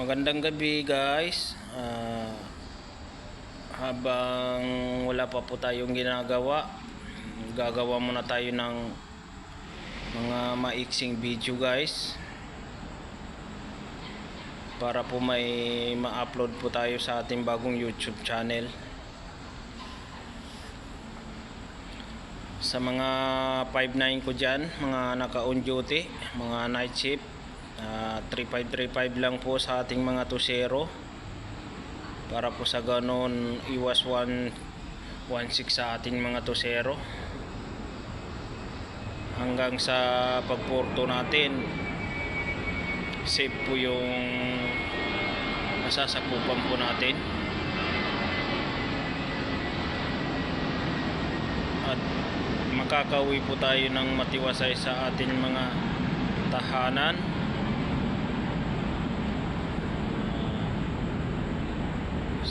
Magandang gabi guys. Ah, habang wala pa po tayong ginagawa, gagawa muna tayo ng mga maiksing video guys. Para po may ma-upload po tayo sa ating bagong YouTube channel. Sa mga 5-9 ko dyan, mga naka-on duty, mga night shift, Ah, 3535 lang po sa ating mga tusero para po sa ganon iwas 1 16 sa ating mga tusero hanggang sa pagporto natin safe po yung nasasakupan po natin. At makakauwi po tayo ng matiwasay sa ating mga tahanan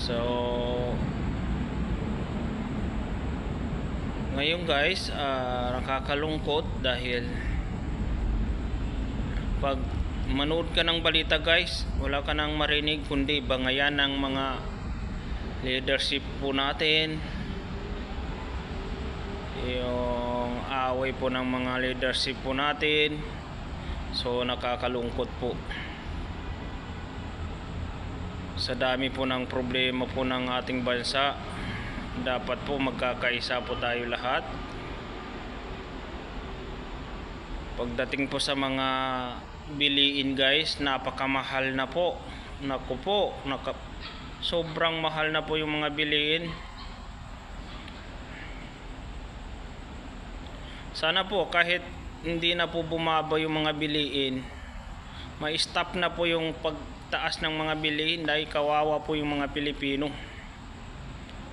So ngayon guys, ah, nakakalungkot dahil pag manood ka ng balita guys, wala ka nang marinig kundi bangayan ng mga leadership po natin. Yung away po ng mga leadership po natin. So nakakalungkot po sa dami po ng problema po ng ating bansa dapat po magkakaisa po tayo lahat. Pagdating po sa mga biliin guys napakamahal na po. Naku po naka, sobrang mahal na po yung mga biliin. Sana po kahit hindi na po bumaba yung mga biliin ma-stop na po yung pagtaas ng mga bilihin dahil kawawa po yung mga Pilipino.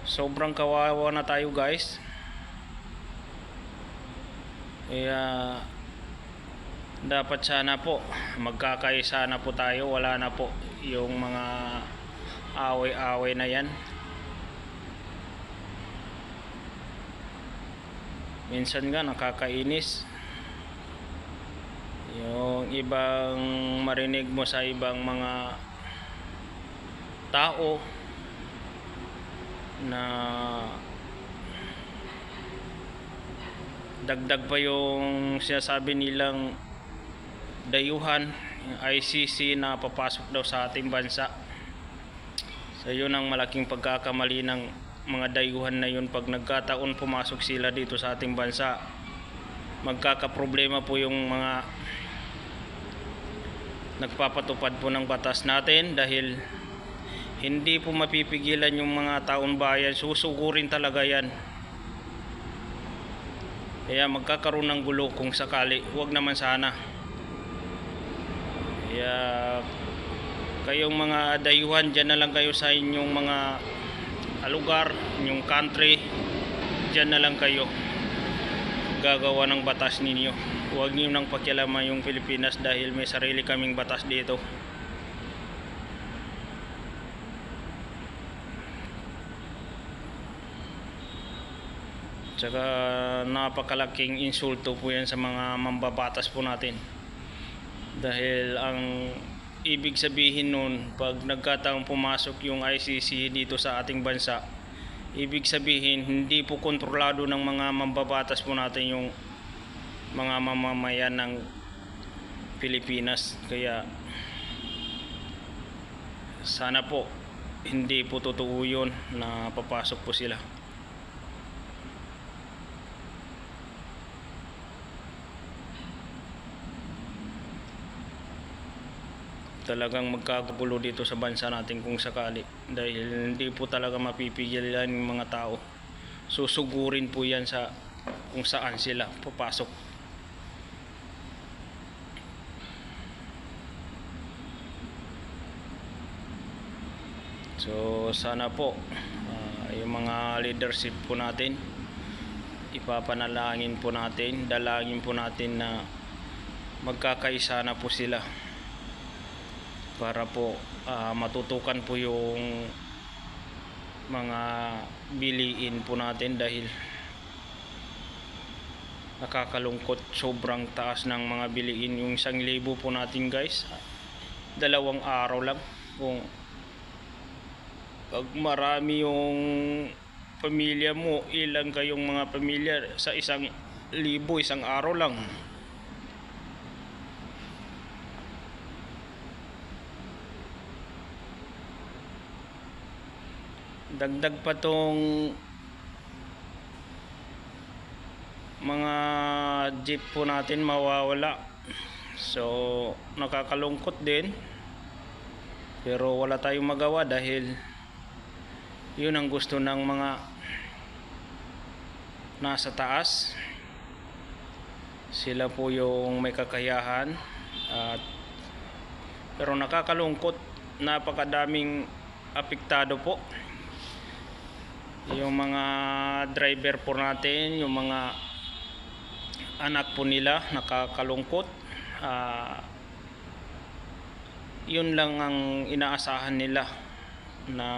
Sobrang kawawa na tayo guys. Kaya dapat sana po magkakaisa na po tayo. Wala na po yung mga away-away na yan. Minsan nga nakakainis yung ibang marinig mo sa ibang mga tao na dagdag pa yung sinasabi nilang dayuhan yung ICC na papasok daw sa ating bansa. So yun ang malaking pagkakamali ng mga dayuhan na yun. Pag nagkataon pumasok sila dito sa ating bansa magkakaproblema po yung mga nagpapatupad po ng batas natin dahil hindi po mapipigilan yung mga taon bayan. Susugurin talaga yan. Kaya magkakaroon ng gulo kung sakali. Huwag naman sana. Kaya kayong mga dayuhan dyan na lang kayo sa inyong mga lugar inyong country. Dyan na lang kayo gagawa ng batas ninyo huwag niyo nang pakialaman yung Pilipinas dahil may sarili kaming batas dito. Tsaka napakalaking insulto po yan sa mga mambabatas po natin. Dahil ang ibig sabihin nun pag nagkataong pumasok yung ICC dito sa ating bansa ibig sabihin hindi po kontrolado ng mga mambabatas po natin yung mga mamamayan ng Pilipinas. Kaya sana po hindi po totoo yun na papasok po sila. Talagang magkagulo dito sa bansa natin kung sakali. Dahil hindi po talaga mapipigilan yung mga tao. Susugurin po yan sa kung saan sila papasok So sana po ah, yung mga leadership po natin ipapanalangin po natin, dalangin po natin na magkakaisa na po sila para po ah, matutukan po yung mga biliin po natin dahil nakakalungkot sobrang taas ng mga biliin. Yung isang libo po natin guys dalawang araw lang kung pag marami yung pamilya mo, ilan kayong mga pamilya sa isang libo, isang araw lang. Dagdag pa tong mga jeep po natin mawawala. So, nakakalungkot din. Pero wala tayong magawa dahil yun ang gusto ng mga nasa taas. Sila po yung may kakayahan. At pero nakakalungkot napakadaming apektado po. Yung mga driver po natin yung mga anak po nila nakakalungkot. Ah, yun lang ang inaasahan nila na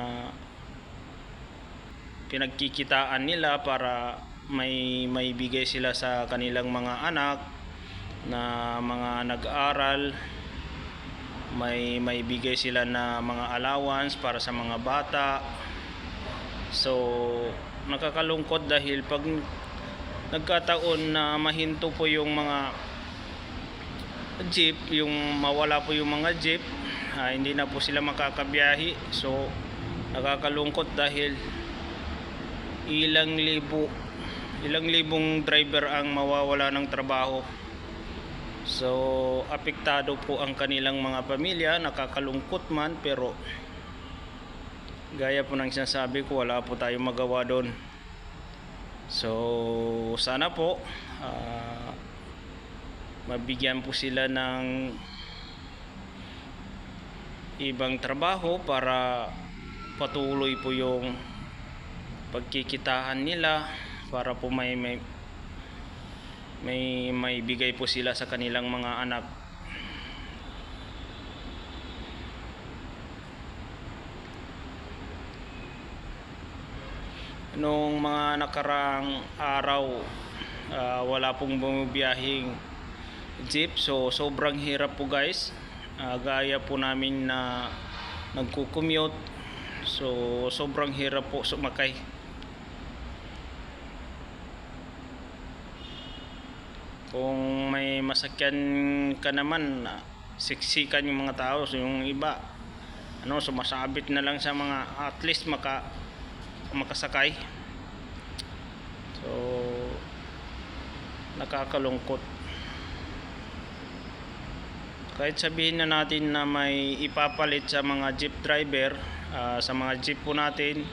pinagkikitaan nila para may may bigay sila sa kanilang mga anak na mga nag-aaral may may bigay sila na mga allowance para sa mga bata so nakakalungkot dahil pag nagkataon na mahinto po yung mga jeep, yung mawala po yung mga jeep, ah, hindi na po sila makakabiyahe. So, nakakalungkot dahil ilang libo, ilang libong driver ang mawawala ng trabaho. So, apektado po ang kanilang mga pamilya, nakakalungkot man pero gaya po ng sinasabi ko, wala po tayong magawa doon. So, sana po ah, mabigyan po sila ng ibang trabaho para patuloy po yung pagkikitaan nila para po may may may, may bigay po sila sa kanilang mga anak. Nung mga nakarang araw ah, wala pong bumibiyahing jeep. So sobrang hirap po guys. Ah, gaya po namin na nagko-commute so sobrang hirap po sumakay kung may masakyan ka naman siksikan yung mga tao so yung iba ano sumasabit na lang sa mga at least maka makasakay. So nakakalungkot. Kahit sabihin na natin na may ipapalit sa mga jeep driver ah, sa mga jeep po natin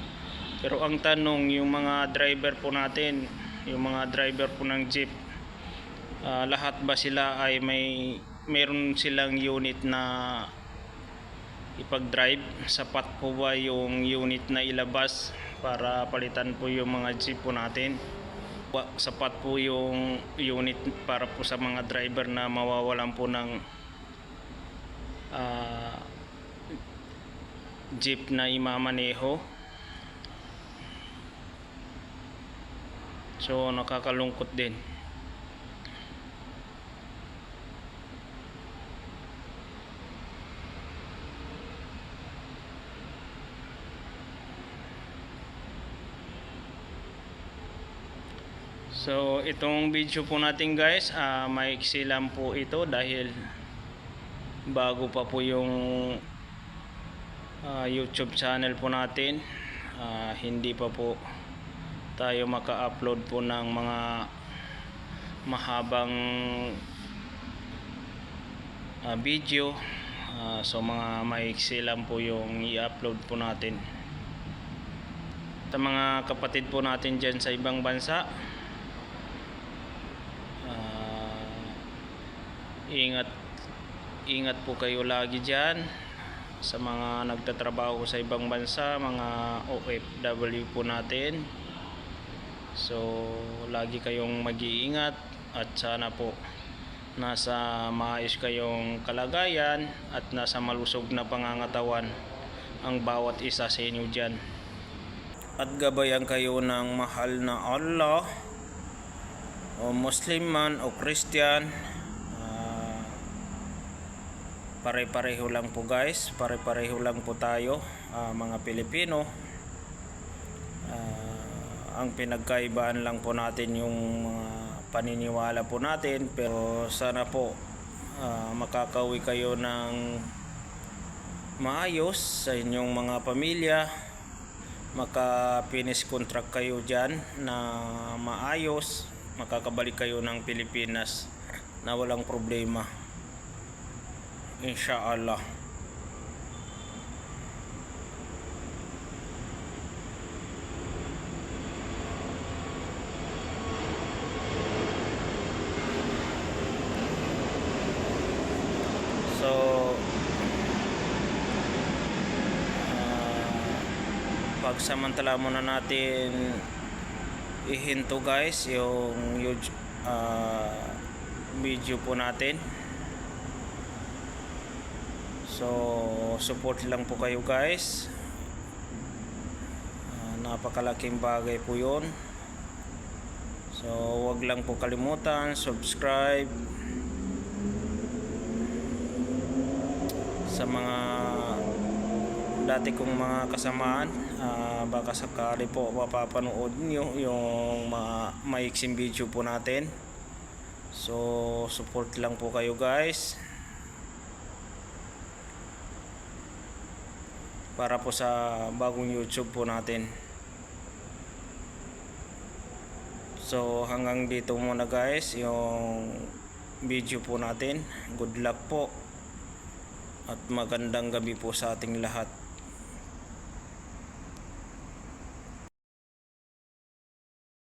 pero ang tanong yung mga driver po natin yung mga driver po ng jeep ah, lahat ba sila ay may meron silang unit na ipag-drive? Sapat po ba yung unit na ilabas para palitan po yung mga jeep po natin? Sapat po yung unit para po sa mga driver na mawawalan po ng ah, jeep na imamaneho. So nakakalungkot din So itong video po natin guys, ah maiksi lang po ito dahil bago pa po yung ah, YouTube channel po natin. Ah, hindi pa po tayo maka-upload po ng mga mahabang ah, video. Ah, so mga maiksi lang po yung i-upload po natin. Sa mga kapatid po natin dyan sa ibang bansa, ingat ingat po kayo lagi diyan sa mga nagtatrabaho sa ibang bansa, mga OFW po natin. So, lagi kayong mag-iingat at sana po nasa maayos kayong kalagayan at nasa malusog na pangangatawan ang bawat isa sa inyo diyan. At gabayan kayo ng mahal na Allah o Muslim man o Christian pare-pareho lang po guys. Pare-pareho lang po tayo ah, mga Pilipino. Ah, ang pinagkaibaan lang po natin yung mga paniniwala po natin pero sana po ah, makakauwi kayo ng maayos sa inyong mga pamilya. Maka-finish contract kayo dyan na maayos. Makakabalik kayo ng Pilipinas na walang problema Inshallah So ah, pagsamantala muna natin ihinto guys yung YouTube ah, video po natin so support lang po kayo guys. Ah, napakalaking bagay po yon so wag lang po kalimutan subscribe sa mga dati kong mga kasamaan. Ah, baka sakali po mapapanood nyo yung mga maiksing video po natin. So support lang po kayo guys para po sa bagong youtube po natin. So hanggang dito muna guys yung video po natin. Good luck po. At magandang gabi po sa ating lahat